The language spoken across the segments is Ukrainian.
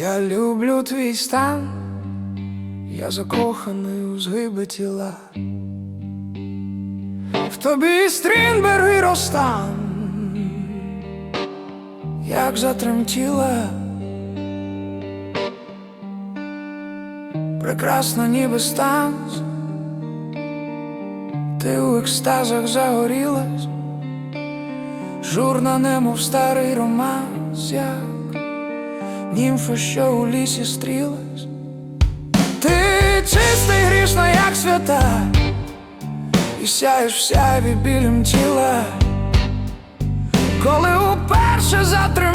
Я люблю твій стан, я закоханий у згиби тіла. В тобі Стрінберг і Ростан, як затремтіла, прекрасна ніби станц, ти у екстазах загорілась, журна немов старий романс, як німфа, що у лісі стрілась. Ти чистий грішна, як свята, і сяєш в сяйві білім тіла, коли уперше затремтіла,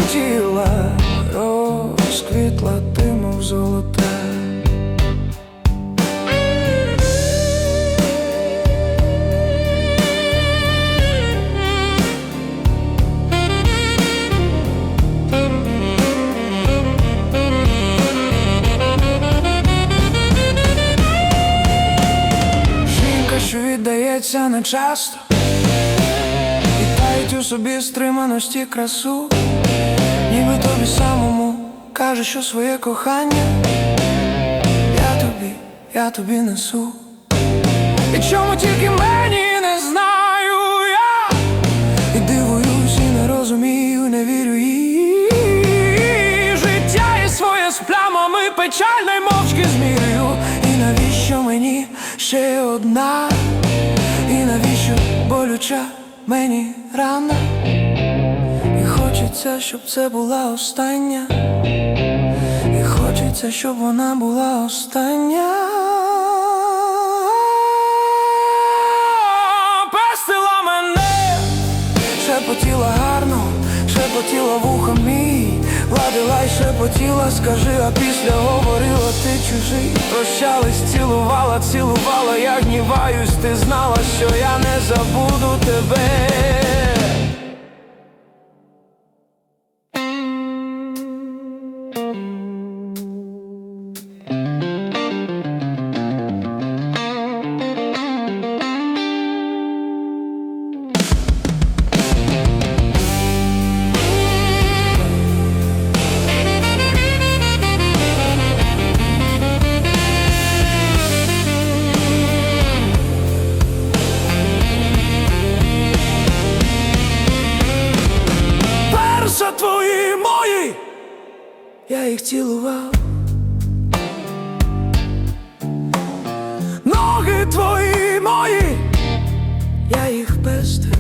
віддається не часто, і таїть у собі стриманості красу, ніби тобі самому каже, що своє кохання я тобі, я тобі несу. І чому тільки мені не знаю я, і дивуюсь, і не розумію, не вірю їй. Життя є своє з плямами, й мовчки змірюю. І навіщо мені ще одна? Болюча мені рана? І хочеться, щоб це була остання. І хочеться, щоб вона була остання. Пестила мене, шепотіла гарно, шепотіла вуха мій, гладила й шепотіла, скажи, а після говорила ти чужий. Прощались, цілувала, цілувала, я гніваюсь, ти знала, що я не забуду тебе. Цілував. Ноги твої мої, я їх пестив.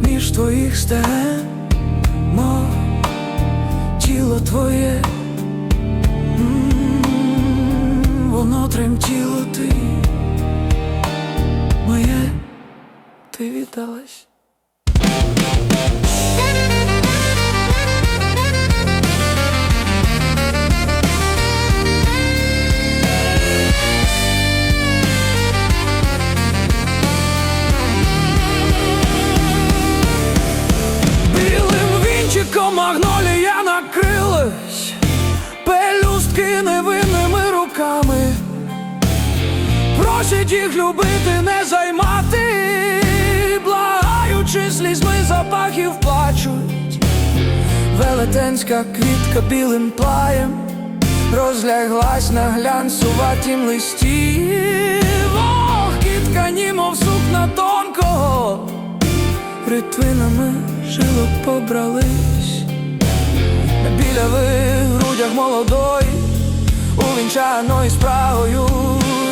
Між твоїх стен, мов тіло твоє, М, воно тремтіло ти, моє ти віддалась. Невинними руками. Просять їх любити, не займати, благаючи слізьми запахів плачуть. Велетенська квітка білим плаєм розляглась на глянцуватім листі. Вогкі ткані, мов сукна тонкого, ритвинами жилок побрались. На білявих грудях молодої, увінчаної справою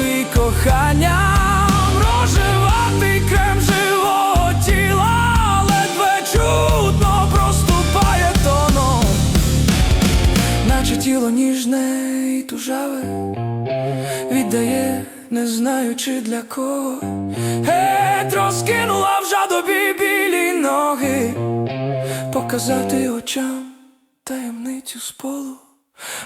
і коханням Рожеватий крем живого тіла ледве чутно проступає тоном, наче тіло ніжне тужаве, віддає, не знаючи для кого. Геть розкинула в жадобі білі ноги, показати очам таємницю з полу,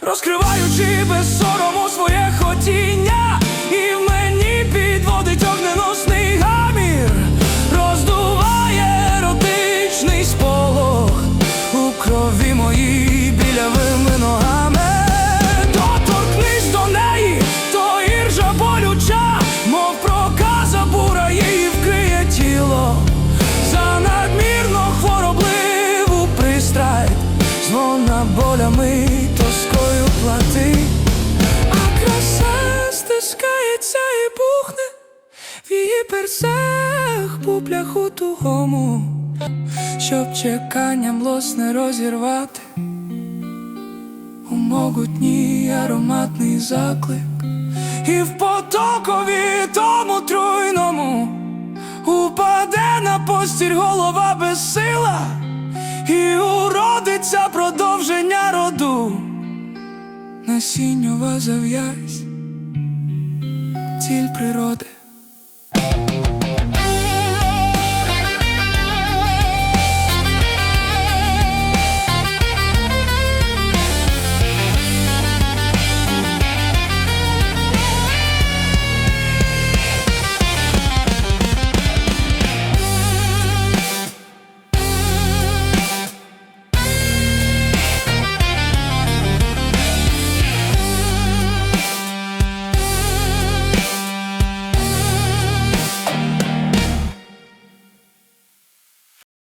розкриваючи без сорому своє хотіння, і в мені підводить огненосний гамір, роздуває еротичний сполох у крові моїй білявими ногами. Доторкнись до неї, то іржа болюча, мов проказа бура її вкриє тіло. За надмірно хворобливу пристрасть персах бублях у тугому, щоб чеканням лос не розірвати. У могутній ароматний заклик, і в потокові тому труйному упаде на постіль голова безсила, і уродиться продовження роду. Насіннюва зав'язь, ціль природи. Thank you.